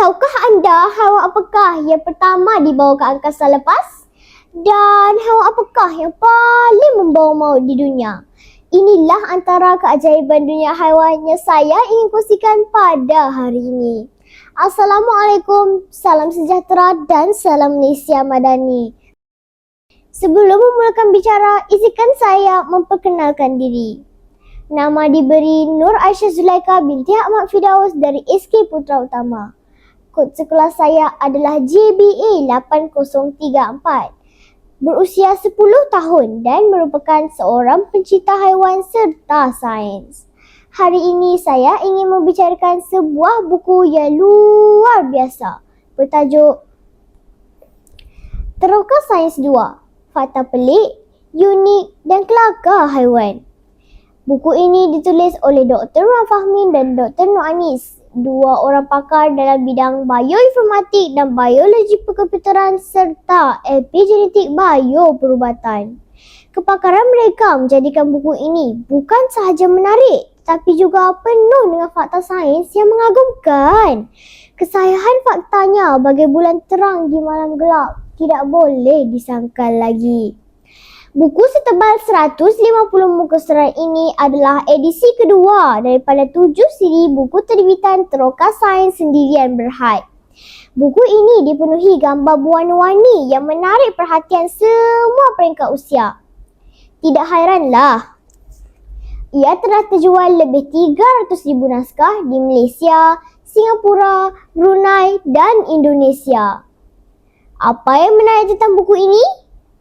Tahukah anda haiwan apakah yang pertama dibawa ke angkasa lepas? Dan haiwan apakah yang paling membawa maut di dunia? Inilah antara keajaiban dunia haiwan yang saya ingin kongsikan pada hari ini. Assalamualaikum, salam sejahtera dan salam Malaysia Madani. Sebelum memulakan bicara, izinkan saya memperkenalkan diri. Nama diberi Nur Aisyah Zulaika binti Ahmad Fidaus dari SK Putra Utama. Kod sekolah saya adalah JBA 8034. Berusia 10 tahun dan merupakan seorang pencinta haiwan serta sains. Hari ini saya ingin membicarakan sebuah buku yang luar biasa bertajuk Teroka Sains 2, Fakta Pelik, Unik dan Kelakar Haiwan. Buku ini ditulis oleh Dr. Wan Fahmin dan Dr. Nur Anis, dua orang pakar dalam bidang bioinformatik dan biologi perkomputeran serta epigenetik bioperubatan. Kepakaran mereka menjadikan buku ini bukan sahaja menarik tapi juga penuh dengan fakta sains yang mengagumkan. Kesahihan faktanya bagai bulan terang di malam gelap tidak boleh disangkal lagi. Buku setebal 150 muka surat ini adalah edisi kedua daripada tujuh siri buku terbitan Teroka Sains Sendirian Berhad. Buku ini dipenuhi gambar berwarna-warni yang menarik perhatian semua peringkat usia. Tidak hairanlah, ia telah terjual lebih 300,000 naskah di Malaysia, Singapura, Brunei dan Indonesia. Apa yang menarik tentang buku ini?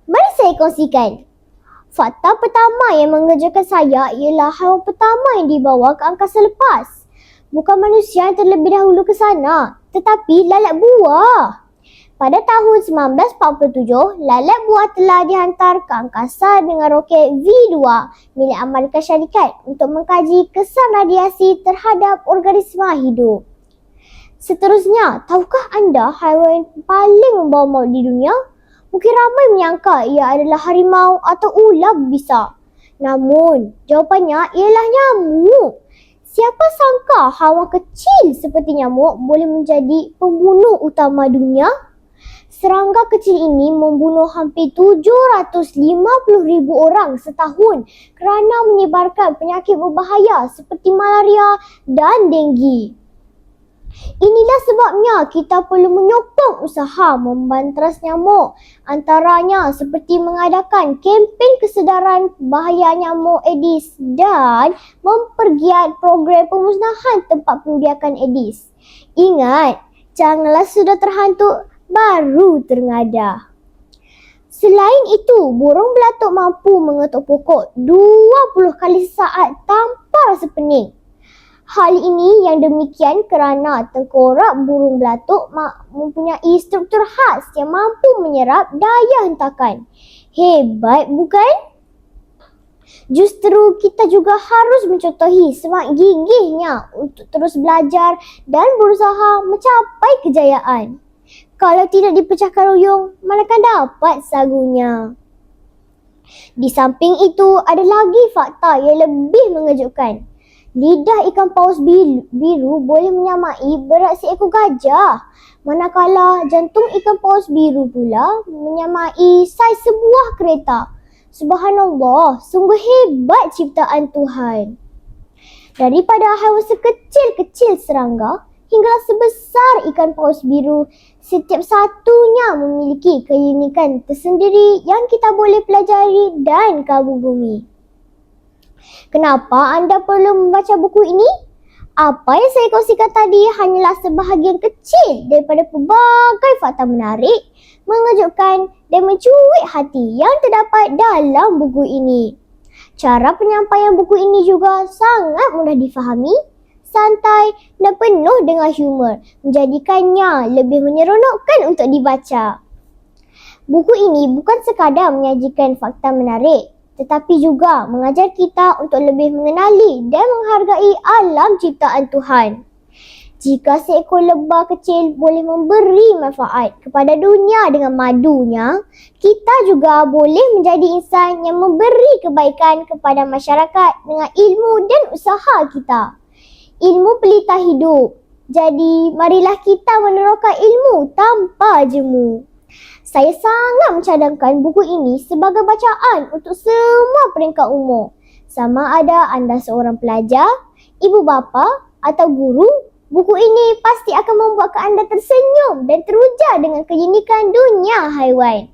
Mari saya kongsikan. Fakta pertama yang mengejutkan saya ialah haiwan pertama yang dibawa ke angkasa lepas. Bukan manusia yang terlebih dahulu ke sana, tetapi lalat buah. Pada tahun 1947, lalat buah telah dihantar ke angkasa dengan roket V2 milik Amerika Syarikat untuk mengkaji kesan radiasi terhadap organisma hidup. Seterusnya, tahukah anda haiwan paling membawa maut di dunia? Mungkin ramai menyangka ia adalah harimau atau ular berbisa. Namun, jawapannya ialah nyamuk. Siapa sangka haiwan kecil seperti nyamuk boleh menjadi pembunuh utama dunia? Serangga kecil ini membunuh hampir 750 ribu orang setahun kerana menyebarkan penyakit berbahaya seperti malaria dan denggi. Inilah sebabnya kita perlu menyokong usaha membanteras nyamuk antaranya seperti mengadakan kempen kesedaran bahaya nyamuk Aedes dan mempergiat program pemusnahan tempat pembiakan Aedes. Ingat, janganlah sudah terhantuk baru terngada. Selain itu, burung belatuk mampu mengetuk pokok 20 kali saat tanpa rasa pening. Hal ini yang demikian kerana tengkorak burung belatuk mempunyai struktur khas yang mampu menyerap daya hentakan. Hebat bukan? Justru kita juga harus mencontohi semak gigihnya untuk terus belajar dan berusaha mencapai kejayaan. Kalau tidak dipecahkan ruyung, manakah dapat sagunya? Di samping itu, ada lagi fakta yang lebih mengejutkan. Lidah ikan paus biru, boleh menyamai berat seekor gajah. Manakala jantung ikan paus biru pula menyamai saiz sebuah kereta. Subhanallah, sungguh hebat ciptaan Tuhan. Daripada haiwan sekecil-kecil serangga hingga sebesar ikan paus biru, setiap satunya memiliki keunikan tersendiri yang kita boleh pelajari dan kagumi. Kenapa anda perlu membaca buku ini? Apa yang saya kongsikan tadi hanyalah sebahagian kecil daripada pelbagai fakta menarik, mengejutkan dan mencuit hati yang terdapat dalam buku ini. Cara penyampaian buku ini juga sangat mudah difahami, santai dan penuh dengan humor, menjadikannya lebih menyeronokkan untuk dibaca. Buku ini bukan sekadar menyajikan fakta menarik, tetapi juga mengajar kita untuk lebih mengenali dan menghargai alam ciptaan Tuhan. Jika seekor lebah kecil boleh memberi manfaat kepada dunia dengan madunya, kita juga boleh menjadi insan yang memberi kebaikan kepada masyarakat dengan ilmu dan usaha kita. Ilmu pelita hidup. Jadi, marilah kita meneroka ilmu tanpa jemu. Saya sangat mencadangkan buku ini sebagai bacaan untuk semua peringkat umur. Sama ada anda seorang pelajar, ibu bapa atau guru, buku ini pasti akan membuat anda tersenyum dan teruja dengan keunikan dunia haiwan.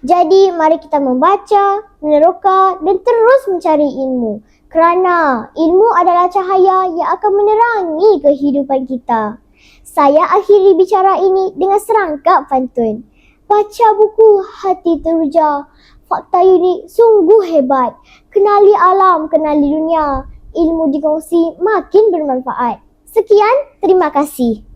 Jadi, mari kita membaca, meneroka dan terus mencari ilmu. Kerana ilmu adalah cahaya yang akan menerangi kehidupan kita. Saya akhiri bicara ini dengan serangkap pantun. Baca buku hati teruja. Fakta unik sungguh hebat. Kenali alam, kenali dunia. Ilmu dikongsi makin bermanfaat. Sekian, terima kasih.